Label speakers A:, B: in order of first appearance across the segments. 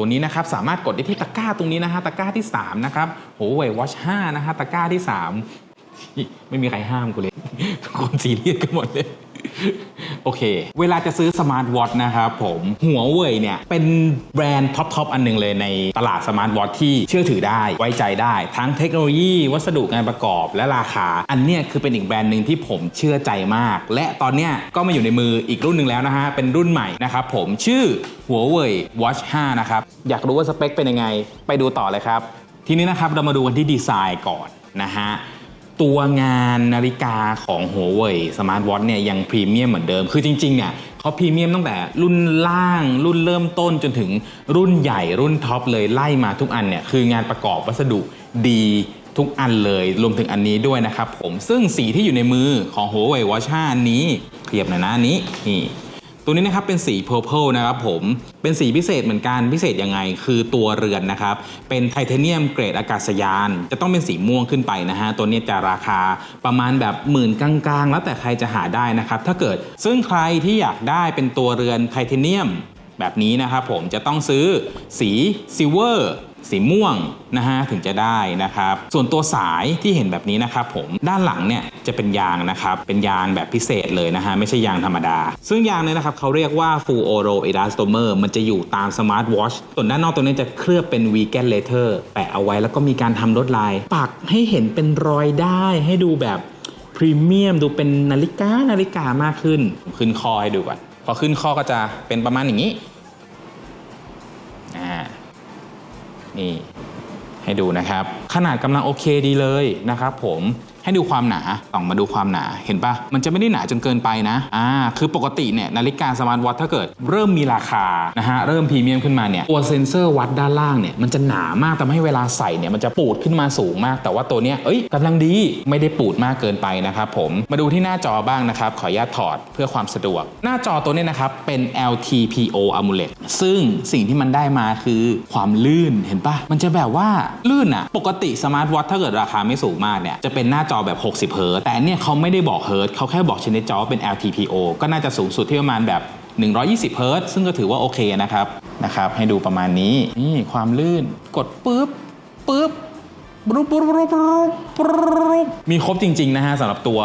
A: ตัวนี้นะครับสามารถกดได้ที่ตะกร้าตรงนี้นะฮะตะกร้าที่ 3 นะครับโหไอวอชห้านะฮะตะกร้าที่ 3 ไม่มีใครห้ามกูเลยทุกคนซีเรียสกันหมดเลย โอเค เวลาจะซื้อสมาร์ทวอทนะครับผมหัวเว่ยเนี่ยเป็นแบรนด์ท็อปทอปอันหนึงเลยในตลาดสมาร์ทวอทที่เชื่อถือได้ไว้ใจได้ ทั้งเทคโนโลยีวัสดุงานประกอบและราคา อันเนี้ยคือเป็นอีกแบรนด์หนึ่งที่ผมเชื่อใจมาก และตอนเนี้ยก็มาอยู่ในมืออีกรุ่นหนึ่งแล้วนะฮะเป็นรุ่นใหม่นะครับผมชื่อหัวเว่ย Watch 5นะครับอยากรู้ว่าสเปคเป็นยังไงไปดูต่อเลยครับทีนี้นะครับเรามาดูกันที่ดีไซน์ก่อนนะฮะ ตัวงานนาฬิกาของ Huawei Smart Watch เนี่ยยังพรีเมียมเหมือนเดิม คือจริงๆเนี่ยเขาพรีเมียมตั้งแต่รุ่นล่าง รุ่นเริ่มต้นจนถึงรุ่นใหญ่รุ่นท็อปเลยไล่มาทุกอันเนี่ยคืองานประกอบวัสดุดีทุกอันเลยรวมถึงอันนี้ด้วยนะครับผมซึ่งสีที่อยู่ในมือของ Huawei Watch 5อันนี้เทียบหน่อยนะอันนี้นี่ ตัวนี้นะครับเป็นสี purple นะครับผมเป็นสีพิเศษเหมือนกันพิเศษยังไง คือตัวเรือนนะครับ เป็นไทเทเนียมเกรดอากาศยาน จะต้องเป็นสีม่วงขึ้นไปนะฮะตัวนี้จะราคาประมาณแบบหมื่นกลางๆ แล้วแต่ใครจะหาได้นะครับถ้าเกิดซึ่งใครที่อยากได้เป็นตัวเรือนไทเทเนียมแบบนี้นะครับผมจะต้องซื้อสีซิลเวอร์สีม่วงนะฮะถึงจะได้นะครับ ส่วนตัวสายที่เห็นแบบนี้นะครับผมด้านหลังเนี่ย จะเป็นยางนะครับ เป็นยางแบบพิเศษเลยนะฮะ ไม่ใช่ยางธรรมดา ซึ่งยางเนี่ยนะครับเขาเรียกว่า Full Oro Elastomer มันจะอยู่ตามสมาร์ทวอชส่วนด้านนอกตรงนี้จะเคลือบเป็น Vegan Leather แปะเอาไว้แล้วก็มีการทำลวดลาย ปักให้เห็นเป็นรอยได้ให้ดูแบบพรีเมียมดูเป็นนาฬิกานาฬิกามากขึ้น ขึ้นคอให้ดูก่อน พอขึ้นคอก็จะเป็นประมาณอย่างนี้อ่านี่ให้ดูนะครับ ขนาดกำลังโอเคดีเลยนะครับผม ให้ดูความหนาต้องมาดูความหนาเห็นปะมันจะไม่ได้หนาจนเกินไปนะอ่าคือปกติเนี่ยนาฬิกาสมาร์ทวอทถ้าเกิด เริ่มมีราคานะฮะเริ่มพรีเมียมขึ้นมาเนี่ยตัวเซ็นเซอร์วัดด้านล่างเนี่ยมันจะหนามากทำให้เวลาใส่เนี่ยมันจะปูดขึ้นมาสูงมาก แต่ว่าตัวเนี้ยเอ้ยกำลังดีไม่ได้ปูดมากเกินไปนะครับผมมาดูที่หน้าจอบ้างนะครับขออนุญาตถอดเพื่อความสะดวก หน้าจอตัวนี้นะครับเป็น LTPO AMOLED ซึ่งสิ่งที่มันได้มาคือความลื่นเห็นปะมันจะแบบว่าลื่นอะปกติสมาร์ทวอทถ้าเกิดราคาไม่สูงมากเนี่ยจะเป็นหน้าจอแบบ 60เฮิร์ตแต่เนี่ยเขาไม่ได้บอกเฮิร์ตเขาแค่บอกชนิดจอว่าเป็น LTPO ก็น่าจะสูงสุดที่ประมาณแบบ 120เฮิร์ตซึ่งก็ถือว่าโอเคนะครับนะครับให้ดูประมาณนี้นี่ความลื่นกดปุ๊บปุ๊บปรุบปรุบปรุบปรุบปรุบมีครบจริง ๆ นะฮะสำหรับตัว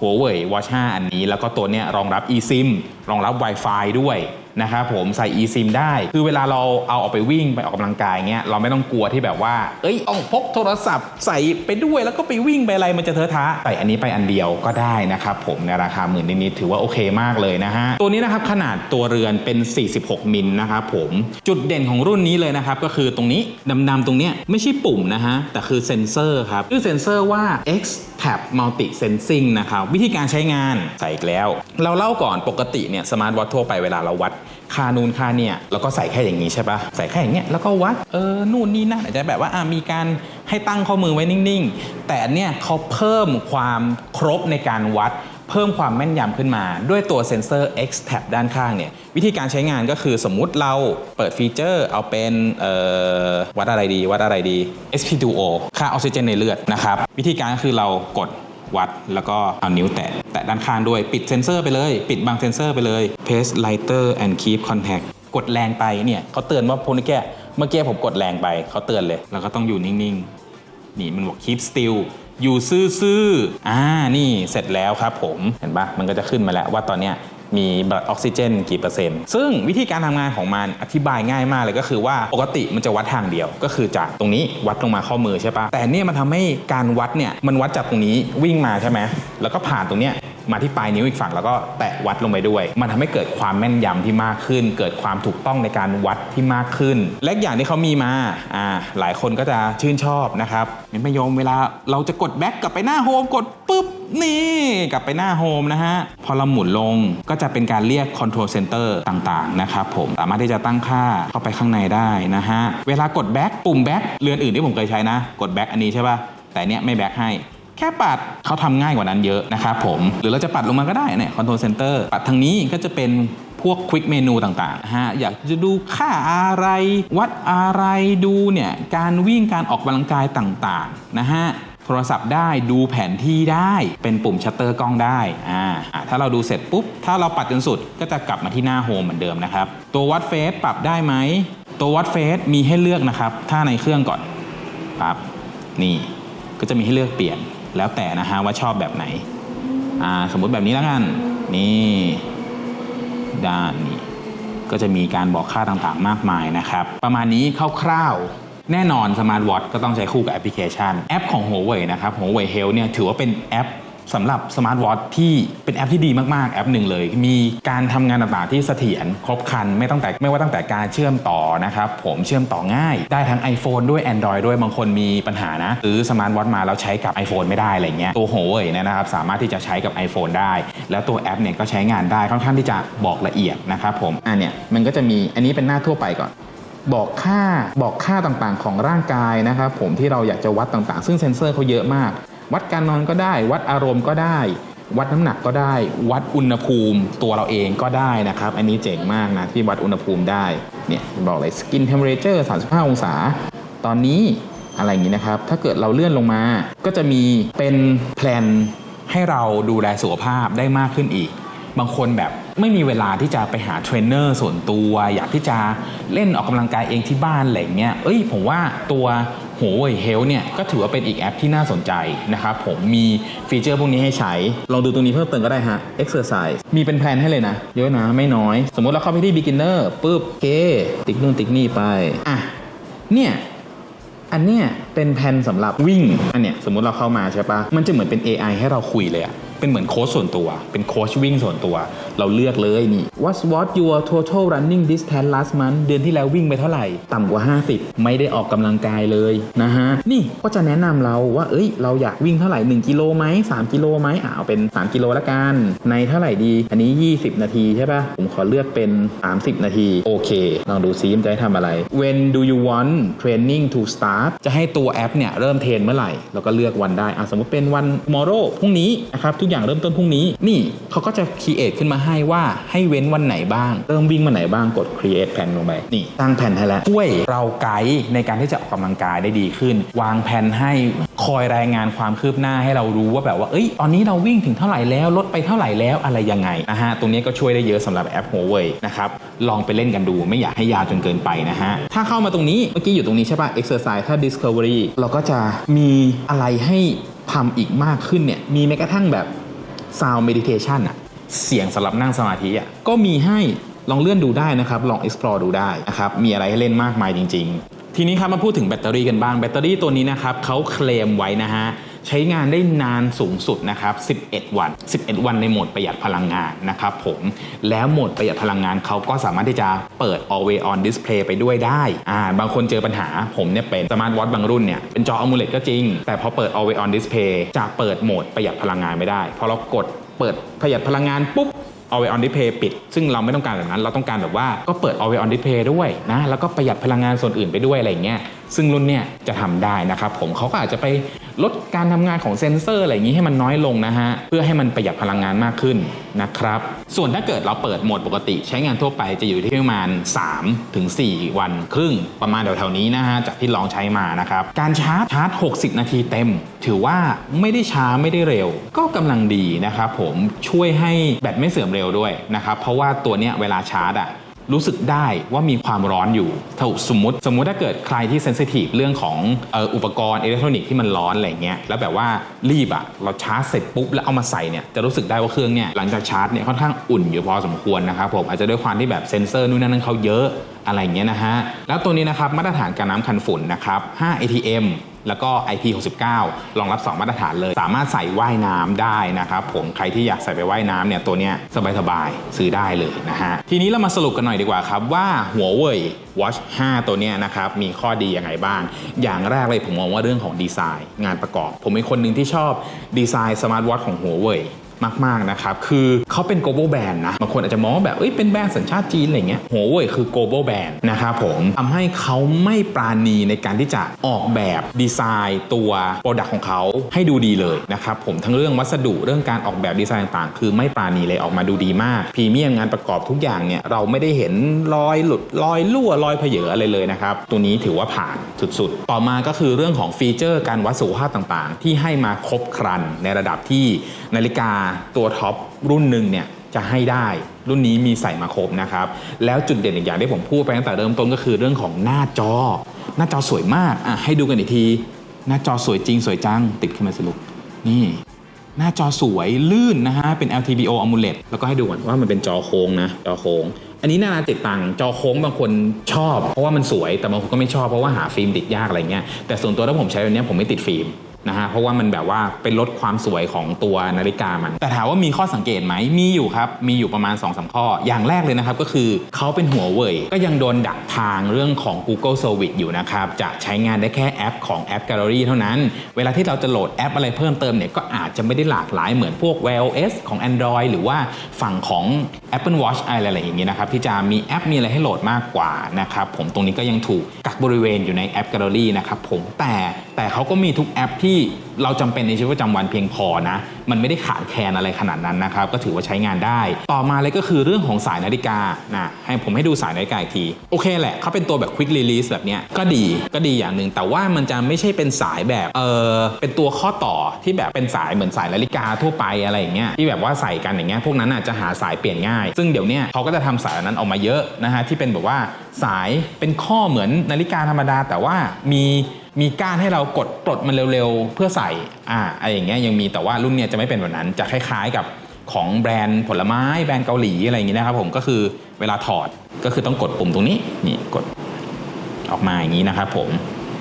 A: Huawei Watch 5 อันนี้ แล้วก็ตัวเนี้ยรองรับ eSIM รองรับ Wi-Fi ด้วย นะครับผมใส่ eSIM ได้ คือเวลาเราเอาออกไปวิ่งไปออกกำลังกายเงี้ยเราไม่ต้องกลัวที่แบบว่า เอ้ยต้องพกโทรศัพท์ใส่ไปด้วยแล้วก็ไปวิ่งไปอะไรมันจะเทอะทะใส่อันนี้ไปอันเดียวก็ได้นะครับผมในราคาหมื่นนิดๆถือว่าโอเคมากเลยนะฮะตัวนี้นะครับขนาดตัวเรือนเป็น 46 มิลนะครับผมจุดเด่นของรุ่นนี้เลยนะครับก็คือตรงนี้ดำๆตรงเนี้ยไม่ใช่ปุ่มนะฮะแต่คือเซ็นเซอร์ครับชื่อเซ็นเซอร์ว่า X Tab Multi Sensing นะครับวิธีการใช้งานใส่อีกแล้ว เราเล่าก่อนปกติเนี่ยสมาร์ทวอททั่วไปเวลาเราวัด คานูนคาเนี่ยเราก็ใส่แค่อย่างนี้ใช่ปะใส่แค่อย่างเงี้ยแล้วก็วัดเออนู่นนี่นั่นอาจจะแบบว่าอะมีการให้ตั้งข้อมือไว้นิ่งๆ แต่เนี่ยเขาเพิ่มความครบในการวัด เพิ่มความแม่นยำขึ้นมา ด้วยตัวเซ็นเซอร์ X Tab ด้านข้างเนี่ยวิธีการใช้งานก็คือสมมุติเราเปิดฟีเจอร์ เอาเป็นวัดอะไรดี วัดอะไรดี SP2O ค่าออกซิเจนในเลือดนะครับ วิธีการก็คือเรากด วัด แล้วก็เอานิ้วแตะแตะด้านข้างด้วยปิดเซ็นเซอร์ไปเลย ปิดบางเซ็นเซอร์ไปเลย Pace lighter and keep contact กดแรงไปเนี่ยเขาเตือนว่าพวกนี้แกเมื่อกี้ผมกดแรงไปเขาเตือนเลย แล้วก็ต้องอยู่นิ่งๆ นี่มันบอก keep still อยู่ซื่อๆ อ่า นี่เสร็จแล้วครับผม เห็นปะมันก็จะขึ้นมาแล้วว่าตอนเนี้ย มีบลัดออกซิเจนกี่เปอร์เซ็นต์ ซึ่งวิธีการทำงานของมันอธิบายง่ายมากเลยก็คือว่าปกติมันจะวัดทางเดียว ก็คือจากตรงนี้วัดลงมาข้อมือใช่ปะแต่เนี่ยมันทำให้การวัดเนี่ยมันวัดจากตรงนี้วิ่งมาใช่ไหมแล้วก็ผ่านตรงเนี้ยมาที่ปลายนิ้วอีกฝั่งแล้วก็แตะวัดลงไปด้วย มันทำให้เกิดความแม่นยำที่มากขึ้น เกิดความถูกต้องในการวัดที่มากขึ้น และอย่างที่เขามีมาอ่าหลายคนก็จะชื่นชอบนะครับไม่ยอมเวลาเราจะกดแบ็กกลับไปหน้าโฮมกดปุ๊บนี่กลับไปหน้าโฮมนะฮะ พอเราหมุนลงก็จะเป็นการเรียก Control Center ต่างๆ นะครับผม สามารถที่จะตั้งค่าเข้าไปข้างในได้นะฮะ เวลากดแบ็กปุ่มแบ็กเรือนอื่นที่ผมเคยใช้นะ กดแบ็กอันนี้ใช่ป่ะ แต่เนี้ยไม่แบ็กให้แค่ปัดเขาทำง่ายกว่านั้นเยอะนะครับผม หรือเราจะปัดลงมาก็ได้เนี่ย Control Center ปัดทางนี้ก็จะเป็นพวกควิกเมนูต่างๆนะฮะอยากจะดูค่าอะไร วัดอะไรดูเนี่ย การวิ่งการออกกำลังกายต่างๆ นะฮะ โทรศัพท์ได้ดูแผนที่ได้เป็นปุ่มชัตเตอร์กล้องได้อ่าถ้าเราดูเสร็จปุ๊บ ถ้าเราปัดจนสุดก็จะกลับมาที่หน้าโฮมเหมือนเดิมนะครับ ตัววัดเฟสปรับได้ไหม ตัววัดเฟสมีให้เลือกนะครับ ถ้าในเครื่องก่อนปั๊บนี่ก็จะมีให้เลือกเปลี่ยนแล้วแต่นะฮะว่าชอบแบบไหนอ่าสมมุติแบบนี้แล้วกัน นี่ด้านนี้ก็จะมีการบอกค่าต่างๆ มากมายนะครับ ประมาณนี้คร่าวๆ แน่นอนสมาร์ทวอทก็ต้องใช้คู่กับแอปพลิเคชัน แอปของ Huawei นะครับ Huawei Health เนี่ยถือว่าเป็นแอปสำหรับสมาร์ทวอทที่เป็นแอปที่ดีมากๆ แอปหนึ่งเลย มีการทำงานต่างๆที่เสถียรครบครัน ไม่ต้องแต่ไม่ว่าตั้งแต่การเชื่อมต่อนะครับผมเชื่อมต่อง่าย ได้ทั้ง iPhone ด้วย Android ด้วยบางคนมีปัญหานะซื้อสมาร์ทวอทมาแล้วใช้กับ iPhone ไม่ได้อะไรเงี้ยตัว Huawei เนี่ยนะครับสามารถที่จะใช้กับ iPhone ได้ แล้วตัวแอปเนี่ยก็ใช้งานได้ค่อนข้างที่จะบอกละเอียดนะครับผมอะเนี่ยมันก็จะมีอันนี้เป็นหน้าทั่วไปก่อน บอกค่าบอกค่าต่างๆ ของร่างกายนะครับผมที่เราอยากจะวัดต่างๆ ซึ่งเซ็นเซอร์เขาเยอะมาก วัดการนอนก็ได้ วัดอารมณ์ก็ได้ วัดน้ำหนักก็ได้ วัดอุณหภูมิตัวเราเองก็ได้นะครับ อันนี้เจ๋งมากนะที่วัดอุณหภูมิได้เนี่ยบอกเลย skin temperature 35 องศา ตอนนี้อะไรอย่างนี้นะครับ ถ้าเกิดเราเลื่อนลงมาก็จะมีเป็นแพลนให้เราดูแลสุขภาพได้มากขึ้นอีก บางคนแบบไม่มีเวลาที่จะไปหาเทรนเนอร์ส่วนตัว อยากที่จะเล่นออกกำลังกายเองที่บ้านอะไรเงี้ยเอ้ยผมว่าตัว Huawei Health เนี่ยก็ถือว่าเป็นอีกแอปที่น่าสนใจนะครับผมมีฟีเจอร์พวกนี้ให้ใช้ ลองดูตรงนี้เพิ่มเติมก็ได้ฮะ Exercise มีเป็นแพลนให้เลยนะ เยอะนะไม่น้อย สมมติเราเข้าไปที่ Beginner ปุ๊บเคติ๊กนู่นติ๊กนี่ไป อะ เนี่ย อันเนี้ยเป็นแผ่นสำหรับวิ่ง อันเนี้ยสมมติเราเข้ามาใช่ปะมันจะเหมือนเป็น AI ให้เราคุยเลยอะ เป็นเหมือนโค้ชส่วนตัว เป็นโค้ชวิ่งส่วนตัว เราเลือกเลยนี่ What's what your total running distance last month เดือนที่แล้ววิ่งไปเท่าไหร่ ต่ำกว่า 50 ไม่ได้ออกกำลังกายเลยนะฮะ นี่ก็จะแนะนำเราว่า เอ้ย เราอยากวิ่งเท่าไหร่ 1 กิโลไหม3กิโลไหมอ่าเอาเป็น 3 กิโลละกัน ในเท่าไหร่ดี อันนี้ 20 นาทีใช่ปะผมขอเลือกเป็น 30 นาที โอเค ลองดูซิมันจะให้ทำอะไร When do you want training to start จะให้ตัวแอปเนี่ยเริ่มเทรนเมื่อไหร่เราก็เลือกวันได้อะสมมติเป็นวัน tomorrow พรุ่งนี้นะครับทุกอย่างเริ่มต้นพรุ่งนี้ นี่เขาก็จะ create ขึ้นมาให้ว่าให้เว้นวันไหนบ้าง เริ่มวิ่งวันไหนบ้างกด create แผนลงไปนี่ตั้งแผนให้แล้วช่วยเราไกด์ในการที่จะออกกำลังกายได้ดีขึ้น วางแผนให้คอยรายงานความคืบหน้าให้เรารู้ว่าแบบว่าเอ้ยตอนนี้เราวิ่งถึงเท่าไหร่แล้วลดไปเท่าไหร่แล้วอะไรยังไงนะฮะตรงนี้ก็ช่วยได้เยอะสำหรับแอป Huawei นะครับลองไปเล่นกันดูไม่อยากให้ยาวจนเกินไปนะฮะถ้าเข้ามาตรงนี้เมื่อกี้อยู่ตรงนี้ใช่ป่ะ exercise ถ้า discovery เราก็จะมีอะไรให้ ทำอีกมากขึ้นเนี่ยมีแม้กระทั่งแบบ sound meditation อะเสียงสำหรับนั่งสมาธิอะก็มีให้ลองเลื่อนดูได้นะครับ ลอง explore ดูได้นะครับ มีอะไรให้เล่นมากมายจริง ๆ ทีนี้ครับมาพูดถึงแบตเตอรี่กันบ้าง แบตเตอรี่ตัวนี้นะครับเขาเคลมไว้นะฮะ ใช้งานได้นานสูงสุดนะครับ 11 วัน 11 วันในโหมดประหยัดพลังงานนะครับผมแล้วโหมดประหยัดพลังงานเขาก็สามารถที่จะเปิด always on display ไปด้วยได้อ่าบางคนเจอปัญหาผมเนี่ยเป็นสมาร์ทวอทบางรุ่นเนี่ยเป็นจอ AMOLED ก็จริง แต่พอเปิด always on display จะเปิดโหมดประหยัดพลังงานไม่ได้พอเรากดเปิดประหยัดพลังงานปุ๊บ always on display ปิด ซึ่งเราไม่ต้องการแบบนั้น เราต้องการแบบว่าก็เปิด always on display ด้วยนะ แล้วก็ประหยัดพลังงานส่วนอื่นไปด้วยอะไรอย่างเงี้ย ซึ่งรุ่นเนี่ยจะทำได้นะครับผมเขาก็อาจจะไป ลดการทำงานของเซ็นเซอร์อะไรอย่างนี้ให้มันน้อยลงนะฮะ เพื่อให้มันประหยัดพลังงานมากขึ้นนะครับ ส่วนถ้าเกิดเราเปิดโหมดปกติ ใช้งานทั่วไปจะอยู่ที่ประมาณ 3 ถึง 4 วันครึ่งประมาณแถวๆนี้นะฮะ จากที่ลองใช้มานะครับ การชาร์จชาร์จ 60 นาทีเต็ม ถือว่าไม่ได้ช้าไม่ได้เร็ว ก็กำลังดีนะครับผมช่วยให้แบตไม่เสื่อมเร็วด้วยนะครับเพราะว่าตัวเนี้ยเวลาชาร์จอะ รู้สึกได้ว่ามีความร้อนอยู่ถ้าสมมติสมมุติถ้าเกิดใครที่เซนซิทีฟเรื่องของอออุปกรณ์อิเล็กทรอนิกส์ที่มันร้อนอะไรเงี้ยแล้วแบบว่ารีบอะเราชาร์จเสร็จปุ๊บแล้วเอามาใส่เนี่ยจะรู้สึกได้ว่าเครื่องเนี่ยหลังจากชาร์จเนี่ยค่อนข้างอุ่นอยู่พอสมควรนะครับผมอาจจะด้วยความที่แบบเซนเซอร์นู่นนั่นนั่นเขาเยอะอะไรเงี้ยนะฮะแล้วตัวนี้นะครับมาตรฐานการน้ำคันฝุ่นนะครับ5 ATM แล้วก็ IP69 รองรับ 2 มาตรฐานเลย สามารถใส่ว่ายน้ำได้นะครับผมใครที่อยากใส่ไปว่ายน้ำเนี่ยตัวเนี้ยสบายๆซื้อได้เลยนะฮะทีนี้เรามาสรุปกันหน่อยดีกว่าครับว่าหัวเว่ย Watch 5 ตัวเนี้ยนะครับมีข้อดียังไงบ้าง อย่างแรกเลยผมมองว่าเรื่องของดีไซน์ งานประกอบ ผมเป็นคนหนึ่งที่ชอบดีไซน์สมาร์ทวอทของหัวเว่ย มากๆนะครับ คือเขาเป็น global brand นะ บางคนอาจจะมองว่าแบบ เอ้ย เป็นแบรนด์สัญชาติจีนอะไรเงี้ยโหเว่ยคือ global brand นะครับผมทำให้เขาไม่ปราณีในการที่จะออกแบบดีไซน์ตัว product ของเขาให้ดูดีเลยนะครับผมทั้งเรื่องวัสดุเรื่องการออกแบบดีไซน์ต่างๆ คือไม่ปราณีเลยออกมาดูดีมากพรีเมียมงานประกอบทุกอย่างเนี่ยเราไม่ได้เห็นรอยหลุดรอยรั่วรอยเพเยออะไรเลยนะครับตัวนี้ถือว่าผ่านสุดๆ ต่อมาก็คือเรื่องของฟีเจอร์การวัดสุขภาพต่างๆ ที่ให้มาครบครันในระดับที่นาฬิกาตัวท็อปรุ่นหนึ่งเนี่ยจะให้ได้รุ่นนี้มีใส่มาครบนะครับ แล้วจุดเด่นอีกอย่างที่ผมพูดไปตั้งแต่เริ่มต้นก็คือเรื่องของหน้าจอ หน้าจอสวยมากอะให้ดูกันอีกที หน้าจอสวยจริงสวยจัง ติดขึ้นมาสิลูกนี่ หน้าจอสวยลื่นนะฮะ เป็น LTPO AMOLED แล้วก็ให้ดูก่อนว่ามันเป็นจอโค้งนะจอโค้งอันนี้น่าติดตังจอโค้งบางคนชอบ เพราะว่ามันสวยแต่บางคนก็ไม่ชอบเพราะว่าหาฟิล์มติดยากอะไรเงี้ยแต่ส่วนตัวถ้าผมใช้แบบนี้ผมไม่ติดฟิล์ม นะฮะเพราะว่ามันแบบว่าเป็นลดความสวยของตัวนาฬิกามัน แต่ถามว่ามีข้อสังเกตไหมมีอยู่ครับ มีอยู่ประมาณ2อสข้อ อย่างแรกเลยนะครับก็คือเขาเป็นหัวเว่ยก็ยังโดนดักทางเรื่องของ Google Service อยู่นะครับ จะใช้งานได้แค่แอปของแอป Gallery เท่านั้น เวลาที่เราจะโหลดแอปอะไรเพิ่มเติมเนี่ยก็อาจจะไม่ได้หลากหลายเหมือนพวก Wear OS ของ Android หรือว่าฝั่งของ Apple Watch อะไรอะไรอย่างเงี้ยนะครับที่จะมีแอปมีอะไรให้โหลดมากกว่านะครับผมตรงนี้ก็ยังถูกกักบริเวณอยู่ในแอป Gallery นะครับผมแต่แต่เขาก็มีทุกแอปที่意 เราจำเป็นในชีวิตประจำวันเพียงพอนะ มันไม่ได้ขาดแคลนอะไรขนาดนั้นนะครับ ก็ถือว่าใช้งานได้ ต่อมาเลยก็คือเรื่องของสายนาฬิกานะให้ผมให้ดูสายนาฬิกาอีกที โอเคแหละเขาเป็นตัวแบบ quick release แบบเนี้ยก็ดีก็ดีอย่างหนึ่งแต่ว่ามันจะไม่ใช่เป็นสายแบบเออเป็นตัวข้อต่อที่แบบเป็นสายเหมือนสายนาฬิกาทั่วไปอะไรอย่างเงี้ยที่แบบว่าใส่กันอย่างเงี้ยพวกนั้นอาจจะหาสายเปลี่ยนง่าย ซึ่งเดี๋ยวเนี้ยเขาก็จะทำสายนั้นออกมาเยอะนะฮะที่เป็นแบบว่าสายเป็นข้อเหมือนนาฬิกาธรรมดา แต่ว่ามีมีก้านให้เรากดปลดมันเร็วๆ เพื่อใส่อ่าอะไรอย่างเงี้ยยังมีแต่ว่ารุ่นเนี้ยจะไม่เป็นแบบนั้นจะคล้ายๆกับของแบรนด์ผลไม้แบรนด์เกาหลีอะไรอย่างเงี้ยนะครับผมก็คือเวลาถอดก็คือต้องกดปุ่มตรงนี้นี่กดออกมาอย่างนี้นะครับผม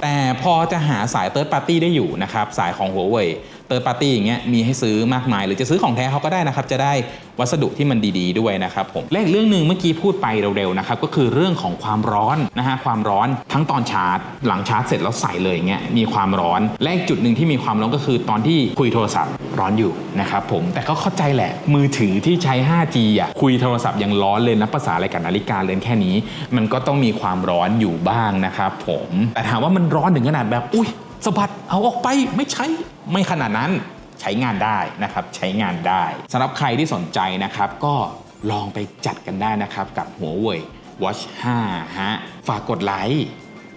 A: แต่พอจะหาสาย Third Party ได้อยู่นะครับสายของ Huawei Third Party อย่างเงี้ยมีให้ซื้อมากมาย หรือจะซื้อของแท้เขาก็ได้นะครับ จะได้วัสดุที่มันดีๆด้วยนะครับผมและอีกเรื่องหนึ่งเมื่อกี้พูดไปเร็วๆนะครับก็คือเรื่องของความร้อนนะฮะความร้อนทั้งตอนชาร์จ หลังชาร์จเสร็จแล้วใส่เลยเงี้ยมีความร้อนและอีกจุดหนึ่งที่มีความร้อนก็คือตอนที่คุยโทรศัพท์ร้อนอยู่นะครับผมแต่ก็เข้าใจแหละ มือถือที่ใช้ 5G อะคุยโทรศัพท์ยังร้อนเลยนับภาษาอะไรกับนาฬิกาเรือนแค่นี้ มันก็ต้องมีความร้อนอยู่บ้างนะครับผมแต่ถามว่ามันร้อนถึงขนาดแบบอุ้ย สะบัดเอาออกไปไม่ใช้ไม่ขนาดนั้นใช้งานได้นะครับใช้งานได้สำหรับใครที่สนใจนะครับ ก็ลองไปจัดกันได้นะครับกับหัวเว่ย Watch 5 ฮะ ฝากกดไลค์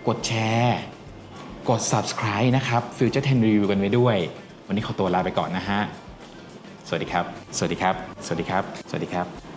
A: กดแชร์กด subscribe นะครับ Future 10 Review กันไว้ด้วย วันนี้ขอตัวลาไปก่อนนะฮะ สวัสดีครับ สวัสดีครับ สวัสดีครับ สวัสดีครับ